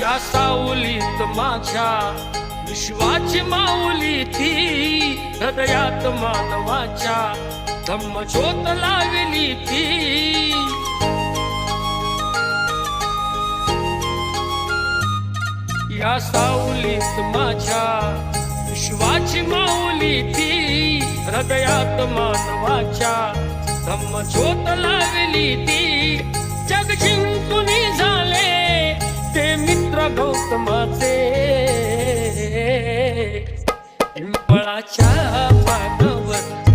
या साऊलीत माझ्या विश्वाची माऊली ती हृदयात मानवाच्या धम्म ज्योत लावली ती. या साऊलीत माझ्या विश्वाची माऊली ती हृदयात मानवाच्या धम्म ज्योत लावली ती. पिंपळाच्या पानावर